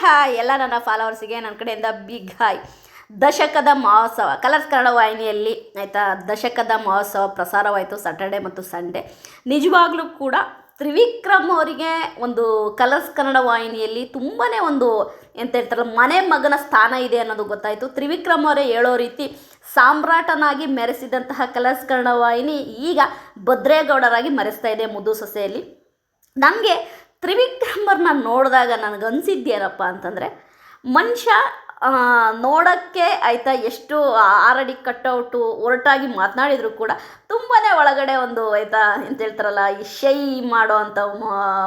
Hi, ಎಲ್ಲ ನನ್ನ ಫಾಲೋವರ್ಸಿಗೆ ನನ್ನ ಕಡೆಯಿಂದ ಬಿಗ್ ಹಾಯ್. ದಶಕದ ಮಹೋತ್ಸವ, ಕಲರ್ಸ್ ಕನ್ನಡ ವಾಹಿನಿಯಲ್ಲಿ, ಆಯಿತಾ, ದಶಕದ ಮಹೋತ್ಸವ ಪ್ರಸಾರವಾಯಿತು ಸ್ಯಾಟರ್ಡೆ ಮತ್ತು ಸಂಡೇ ನಿಜವಾಗ್ಲೂ ಕೂಡ ತ್ರಿವಿಕ್ರಮ್ ಅವರಿಗೆ ಒಂದು ಕಲರ್ಸ್ ಕನ್ನಡ ವಾಹಿನಿಯಲ್ಲಿ ತುಂಬಾ ಒಂದು, ಎಂತ ಹೇಳ್ತಾರೆ ಮನೆ ಮಗನ ಸ್ಥಾನ ಇದೆ ಅನ್ನೋದು ಗೊತ್ತಾಯಿತು. ತ್ರಿವಿಕ್ರಮ್ ಅವರೇ ಹೇಳೋ ರೀತಿ ಸಾಮ್ರಾಟನಾಗಿ ಮೆರೆಸಿದಂತಹ ಕಲರ್ಸ್ ಕನ್ನಡ ವಾಹಿನಿ ಈಗ ಭದ್ರೇಗೌಡರಾಗಿ ಮರೆಸ್ತಾ ಇದೆ ಮುದ್ದು ಸೊಸೆಯಲ್ಲಿ. ನನಗೆ ತ್ರಿವಿಕ್ರಮರ್ನ ನೋಡಿದಾಗ ನನಗನ್ಸಿದ್ದೇನಪ್ಪ ಅಂತಂದರೆ ಮನುಷ್ಯ ನೋಡೋಕ್ಕೆ ಆಯಿತಾ ಎಷ್ಟು ಆರಡಿ ಕಟ್ಔಟು ಒರಟಾಗಿ ಮಾತನಾಡಿದರೂ ಕೂಡ ತುಂಬಾ ಒಳಗಡೆ ಒಂದು ಆಯಿತಾ ಎಂತ ಹೇಳ್ತಾರಲ್ಲ, ಈ ಶೈ ಮಾಡೋ ಅಂಥ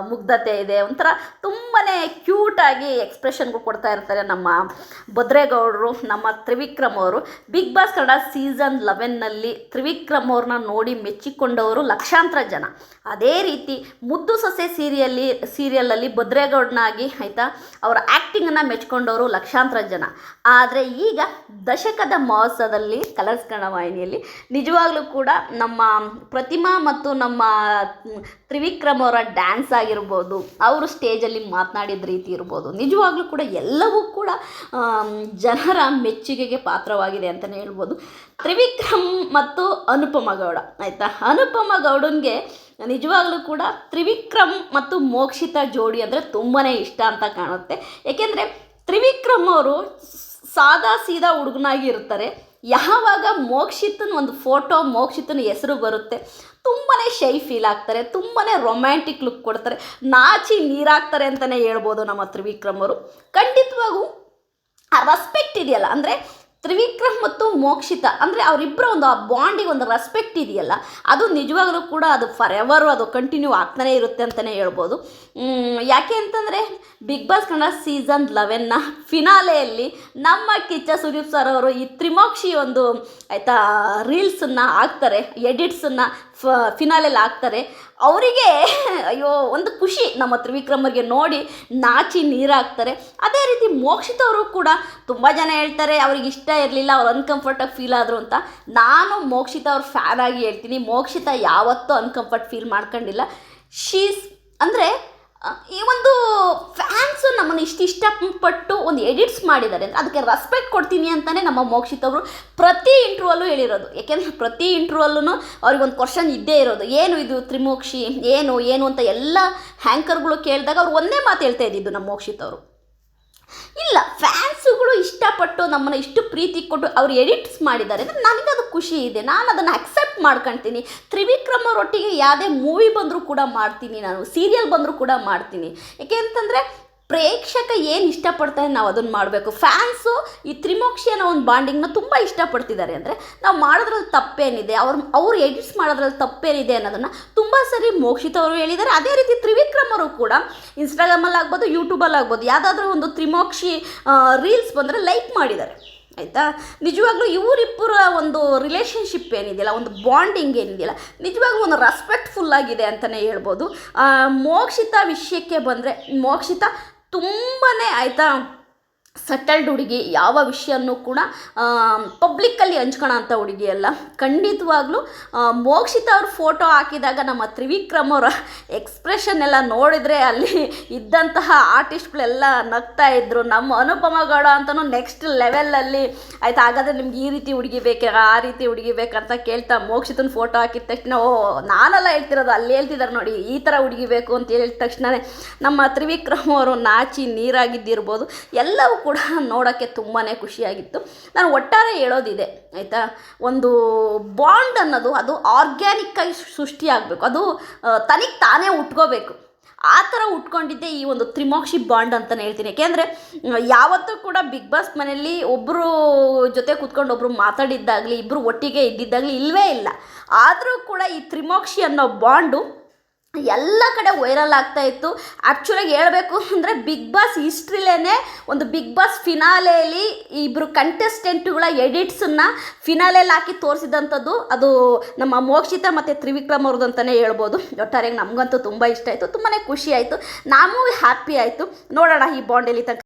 ಮುಗ್ಧತೆ ಇದೆ. ಒಂಥರ ತುಂಬಾ ಕ್ಯೂಟಾಗಿ ಎಕ್ಸ್ಪ್ರೆಷನ್ಗೂ ಕೊಡ್ತಾ ಇರ್ತಾರೆ ನಮ್ಮ ಭದ್ರೇಗೌಡರು, ನಮ್ಮ ತ್ರಿವಿಕ್ರಮ್ ಅವರು. ಬಿಗ್ ಬಾಸ್ ಕನ್ನಡ ಸೀಸನ್ ಲೆವೆನ್ನಲ್ಲಿ ತ್ರಿವಿಕ್ರಮ್ ಅವ್ರನ್ನ ನೋಡಿ ಮೆಚ್ಚಿಕೊಂಡವರು ಲಕ್ಷಾಂತರ ಜನ. ಅದೇ ರೀತಿ ಮುದ್ದು ಸೊಸೆ ಸೀರಿಯಲ್ಲಿ ಸೀರಿಯಲಲ್ಲಿ ಭದ್ರೇಗೌಡನಾಗಿ ಆಯಿತಾ ಅವರ ಆ್ಯಕ್ಟಿಂಗನ್ನು ಮೆಚ್ಕೊಂಡವರು ಲಕ್ಷಾಂತರ ಜನ. ಆದರೆ ಈಗ ದಶಕದ ಮಹೋತ್ಸವದಲ್ಲಿ ಕಲರ್ಸ್ ಕನ್ನಡ ವಾಹಿನಿಯಲ್ಲಿ ನಿಜವಾಗ್ಲೂ ಕೂಡ ನಮ್ಮ ಪ್ರತಿಮಾ ಮತ್ತು ನಮ್ಮ ತ್ರಿವಿಕ್ರಮ್ ಅವರ ಡ್ಯಾನ್ಸ್ ಆಗಿರ್ಬೋದು, ಅವರು ಸ್ಟೇಜಲ್ಲಿ ಮಾತನಾಡಿದ ರೀತಿ ಇರ್ಬೋದು, ನಿಜವಾಗ್ಲೂ ಕೂಡ ಎಲ್ಲವೂ ಕೂಡ ಜನರ ಮೆಚ್ಚುಗೆಗೆ ಪಾತ್ರವಾಗಿದೆ ಅಂತಲೇ ಹೇಳ್ಬೋದು. ತ್ರಿವಿಕ್ರಮ್ ಮತ್ತು ಅನುಪಮ ಗೌಡ, ಆಯಿತಾ? ಅನುಪಮ ಗೌಡನ್ಗೆ ನಿಜವಾಗ್ಲೂ ಕೂಡ ತ್ರಿವಿಕ್ರಮ್ ಮತ್ತು ಮೋಕ್ಷಿತ ಜೋಡಿ ಅಂದರೆ ತುಂಬಾ ಇಷ್ಟ ಅಂತ ಕಾಣುತ್ತೆ. ಏಕೆಂದರೆ ತ್ರಿವಿಕ್ರಮ್ ಅವರು ಸಾದಾ ಸೀದಾ ಹುಡುಗನಾಗಿ ಇರ್ತಾರೆ ಯಾವಾಗ ಮೋಕ್ಷಿತನ ಒಂದು ಫೋಟೋ, ಮೋಕ್ಷಿತನ ಹೆಸರು ಬರುತ್ತೆ ತುಂಬಾ ಶೈ ಫೀಲ್ ಆಗ್ತಾರೆ ತುಂಬಾ ರೊಮ್ಯಾಂಟಿಕ್ ಲುಕ್ ಕೊಡ್ತಾರೆ, ನಾಚಿ ನೀರಾಗ್ತಾರೆ ಅಂತಲೇ ಹೇಳ್ಬೋದು ನಮ್ಮ ತ್ರಿವಿಕ್ರಮ್ ಅವರು. ಖಂಡಿತವಾಗೂ ಆ ರೆಸ್ಪೆಕ್ಟ್ ಇದೆಯಲ್ಲ, ಅಂದರೆ ತ್ರಿವಿಕ್ರಮ್ ಮತ್ತು ಮೋಕ್ಷಿತ. ಅಂದರೆ ಅವರಿಬ್ಬರ ಒಂದು ಆ ಬಾಂಡಿಗೆ ಒಂದು ರೆಸ್ಪೆಕ್ಟ್ ಇದೆಯಲ್ಲ, ಅದು ನಿಜವಾಗಲೂ ಕೂಡ ಅದು ಫಾರ್ ಅದು ಕಂಟಿನ್ಯೂ ಆಗ್ತಾನೇ ಇರುತ್ತೆ ಅಂತಲೇ ಹೇಳ್ಬೋದು. ಯಾಕೆ ಅಂತಂದರೆ ಬಿಗ್ ಬಾಸ್ ಕನ್ನಡ ಸೀಸನ್ ಲೆವೆನ್ನ ಫಿನಾಲೆಯಲ್ಲಿ ನಮ್ಮ ಕಿಚ್ಚ ಸುದೀಪ್ ಸರ್ ಅವರು ಈ ತ್ರಿಮೋಕ್ಷಿ ಒಂದು ಆಯಿತಾ ರೀಲ್ಸನ್ನು ಹಾಕ್ತಾರೆ ಎಡಿಟ್ಸನ್ನು ಫ ಫಿನಾಲೆಯಲ್ಲಿ ಹಾಕ್ತಾರೆ. ಅವರಿಗೆ ಅಯ್ಯೋ, ಒಂದು ಖುಷಿ. ನಮ್ಮ ತ್ರಿವಿಕ್ರಮರಿಗೆ ನೋಡಿ ನಾಚಿ ನೀರಾಗ್ತಾರೆ. ಅದೇ ರೀತಿ ಮೋಕ್ಷಿತವರು ಕೂಡ ತುಂಬ ಜನ ಹೇಳ್ತಾರೆ, ಅವ್ರಿಗೆ ಇಷ್ಟ ಇರಲಿಲ್ಲ, ಅವ್ರು ಅನ್ಕಂಫರ್ಟಾಗಿ ಫೀಲ್ ಆದರು ಅಂತ. ನಾನು ಮೋಕ್ಷಿತ ಅವ್ರ ಫ್ಯಾನ್ ಆಗಿ ಹೇಳ್ತೀನಿ. ಮೋಕ್ಷಿತ ಯಾವತ್ತೂ ಅನ್ಕಂಫರ್ಟ್ ಫೀಲ್ ಮಾಡ್ಕೊಂಡಿಲ್ಲ. ಶೀಸ್ ಅಂದರೆ ಈ ಒಂದು ಫ್ಯಾನ್ಸು ನಮ್ಮನ್ನು ಇಷ್ಟು ಇಷ್ಟಪಟ್ಟು ಒಂದು ಎಡಿಟ್ಸ್ ಮಾಡಿದ್ದಾರೆ ಅಂದರೆ ಅದಕ್ಕೆ ರೆಸ್ಪೆಕ್ಟ್ ಕೊಡ್ತೀನಿ ಅಂತಲೇ ನಮ್ಮ ಮೋಕ್ಷಿತ್ ಅವರು ಪ್ರತಿ ಇಂಟ್ರೂವಲ್ಲೂ ಹೇಳಿರೋದು. ಯಾಕೆಂದರೆ ಪ್ರತಿ ಇಂಟ್ರುವಲ್ಲು ಅವ್ರಿಗೆ ಒಂದು ಕ್ವಶನ್ ಇದ್ದೇ ಇರೋದು. ಏನು ಇದು ತ್ರಿಮೋಕ್ಷಿ? ಏನು ಏನು ಅಂತ ಎಲ್ಲ ಹ್ಯಾಂಕರ್ಗಳು ಕೇಳಿದಾಗ ಅವ್ರು ಒಂದೇ ಮಾತು ಹೇಳ್ತಾ ಇದ್ದಿದ್ದು ನಮ್ಮ ಮೋಕ್ಷಿತ್ ಅವರು. ಇಲ್ಲ ಫ್ಯಾನ್ಸುಗಳು ಇಷ್ಟಪಟ್ಟು ನಮ್ಮನ್ನು ಇಷ್ಟು ಪ್ರೀತಿ ಕೊಟ್ಟು ಅವ್ರು ಎಡಿಟ್ಸ್ ಮಾಡಿದ್ದಾರೆ ಅಂದರೆ ನನಗದು ಖುಷಿ ಇದೆ. ನಾನು ಅದನ್ನು ಅಕ್ಸೆಪ್ಟ್ ಮಾಡ್ಕೊಳ್ತೀನಿ ತ್ರಿವಿಕ್ರಮ್ ಅವರೊಟ್ಟಿಗೆ ಯಾವುದೇ ಮೂವಿ ಬಂದರೂ ಕೂಡ ಮಾಡ್ತೀನಿ ನಾನು. ಸೀರಿಯಲ್ ಬಂದರೂ ಕೂಡ ಮಾಡ್ತೀನಿ. ಯಾಕೆ ಅಂತಂದರೆ ಪ್ರೇಕ್ಷಕ ಏನು ಇಷ್ಟಪಡ್ತಾರೆ ನಾವು ಅದನ್ನು ಮಾಡಬೇಕು. ಫ್ಯಾನ್ಸು ಈ ತ್ರಿಮೋಕ್ಷಿ ಅನ್ನೋ ಒಂದು ಬಾಂಡಿಂಗ್ನ ತುಂಬ ಇಷ್ಟಪಡ್ತಿದ್ದಾರೆ ಅಂದರೆ ನಾವು ಮಾಡೋದ್ರಲ್ಲಿ ತಪ್ಪೇನಿದೆ. ಅವ್ರು ಅವ್ರು ಎಡಿಟ್ಸ್ ಮಾಡೋದ್ರಲ್ಲಿ ತಪ್ಪೇನಿದೆ ಅನ್ನೋದನ್ನು ತುಂಬ ಸರಿ ಮೋಕ್ಷಿತ ಅವರು ಹೇಳಿದ್ದಾರೆ. ಅದೇ ರೀತಿ ತ್ರಿವಿಕ್ರಮ್ ಅವರು ಕೂಡ ಇನ್ಸ್ಟಾಗ್ರಾಮಲ್ಲಿ ಆಗ್ಬೋದು ಯೂಟ್ಯೂಬಲ್ಲಿ ಆಗ್ಬೋದು ಯಾವುದಾದ್ರೂ ಒಂದು ತ್ರಿಮೋಕ್ಷಿ ರೀಲ್ಸ್ ಬಂದರೆ ಲೈಕ್ ಮಾಡಿದ್ದಾರೆ. ಆಯಿತಾ? ನಿಜವಾಗ್ಲೂ ಇವರಿಬ್ಬರ ಒಂದು ರಿಲೇಷನ್ಶಿಪ್ ಏನಿದೆಯಲ್ಲ, ಒಂದು ಬಾಂಡಿಂಗ್ ಏನಿದೆಯಲ್ಲ, ನಿಜವಾಗ್ಲೂ ಒಂದು ರೆಸ್ಪೆಕ್ಟ್ಫುಲ್ ಆಗಿದೆ ಅಂತಲೇ ಹೇಳ್ಬೋದು. ಮೋಕ್ಷಿತ ವಿಷಯಕ್ಕೆ ಬಂದರೆ, ಮೋಕ್ಷಿತ ತುಂಬಾ ಆಯಿತಾ? ಸಟಲ್ಡ್ ಹುಡುಗಿ, ಯಾವ ವಿಷಯನೂ ಕೂಡ ಪಬ್ಲಿಕ್ಕಲ್ಲಿ ಹಂಚ್ಕೊಳೋಂಥ ಹುಡುಗಿ ಅಲ್ಲ. ಖಂಡಿತವಾಗ್ಲೂ ಮೋಕ್ಷಿತ ಅವ್ರ ಫೋಟೋ ಹಾಕಿದಾಗ ನಮ್ಮ ತ್ರಿವಿಕ್ರಮ್ ಅವರ ಎಕ್ಸ್ಪ್ರೆಷನ್ ಎಲ್ಲ ನೋಡಿದರೆ ಅಲ್ಲಿ ಇದ್ದಂತಹ ಆರ್ಟಿಸ್ಟ್ಗಳೆಲ್ಲ ನಗ್ತಾ ಇದ್ದರು ನಮ್ಮ ಅನುಪಮ ಗೌಡ ಅಂತಲೂ ನೆಕ್ಸ್ಟ್ ಲೆವೆಲಲ್ಲಿ ಆಯ್ತು, ಹಾಗಾದರೆ ನಿಮ್ಗೆ ಈ ರೀತಿ ಹುಡುಗಿ ಬೇಕಾ, ಆ ರೀತಿ ಹುಡುಗಿ ಬೇಕಂತ ಕೇಳ್ತಾ ಮೋಕ್ಷಿತನ ಫೋಟೋ ಹಾಕಿದ ತಕ್ಷಣ, ಓ, ನಾನೆಲ್ಲ ಹೇಳ್ತಿರೋದು ಅಲ್ಲಿ ಹೇಳ್ತಿದ್ದಾರೆ ನೋಡಿ, ಈ ಥರ ಹುಡುಗಿ ಬೇಕು ಅಂತ ಹೇಳಿದ ತಕ್ಷಣವೇ ನಮ್ಮ ತ್ರಿವಿಕ್ರಮ್ ಅವರು ನಾಚಿ ನೀರಾಗಿದ್ದಿರ್ಬೋದು. ಎಲ್ಲವೂ ಕೂಡ ನೋಡೋಕ್ಕೆ ತುಂಬಾ ಖುಷಿಯಾಗಿತ್ತು. ನಾನು ಒಟ್ಟಾರೆ ಹೇಳೋದಿದೆ, ಆಯಿತಾ? ಒಂದು ಬಾಂಡ್ ಅನ್ನೋದು ಅದು ಆರ್ಗ್ಯಾನಿಕ್ಕಾಗಿ ಸೃಷ್ಟಿಯಾಗಬೇಕು ಅದು ತನಗೆ ತಾನೇ ಉಟ್ಕೋಬೇಕು. ಆ ಥರ ಉಟ್ಕೊಂಡಿದ್ದೆ ಈ ಒಂದು ತ್ರಿಮೋಕ್ಷಿ ಬಾಂಡ್ ಅಂತಲೇ ಹೇಳ್ತೀನಿ. ಯಾಕೆಂದರೆ ಯಾವತ್ತೂ ಕೂಡ ಬಿಗ್ ಬಾಸ್ ಮನೆಯಲ್ಲಿ ಒಬ್ಬರು ಜೊತೆ ಕೂತ್ಕೊಂಡು ಒಬ್ಬರು ಮಾತಾಡಿದ್ದಾಗಲಿ ಇಬ್ಬರು ಒಟ್ಟಿಗೆ ಇದ್ದಿದ್ದಾಗಲಿ ಇಲ್ಲವೇ ಇಲ್ಲ. ಆದರೂ ಕೂಡ ಈ ತ್ರಿಮೋಕ್ಷಿ ಅನ್ನೋ ಬಾಂಡು ಎಲ್ಲ ಕಡೆ ವೈರಲ್ ಆಗ್ತಾ ಇತ್ತು. ಆ್ಯಕ್ಚುಲಾಗಿ ಹೇಳಬೇಕು ಅಂದರೆ ಬಿಗ್ ಬಾಸ್ ಹಿಸ್ಟ್ರಿಲೇ ಒಂದು ಬಿಗ್ ಬಾಸ್ ಫಿನಾಲೆಯಲ್ಲಿ ಇಬ್ಬರು ಕಂಟೆಸ್ಟೆಂಟ್ಗಳ ಎಡಿಟ್ಸನ್ನು ಫಿನಾಲೆಯಲ್ಲಿ ಹಾಕಿ ತೋರಿಸಿದಂಥದ್ದು. ಅದು ನಮ್ಮ ಮೋಕ್ಷಿತ ಮತ್ತು ತ್ರಿವಿಕ್ರಮ್ ಅವ್ರದ್ದು ಅಂತಲೇ ಹೇಳ್ಬೋದು. ಒಟ್ಟಾರೆ ನಮಗಂತೂ ತುಂಬ ಇಷ್ಟ ಆಯಿತು. ತುಂಬಾ ಖುಷಿ ಆಯಿತು. ನಾವು ಹ್ಯಾಪಿ ಆಯಿತು. ನೋಡೋಣ ಈ ಬಾಂಡಲ್ಲಿ ತನಕ.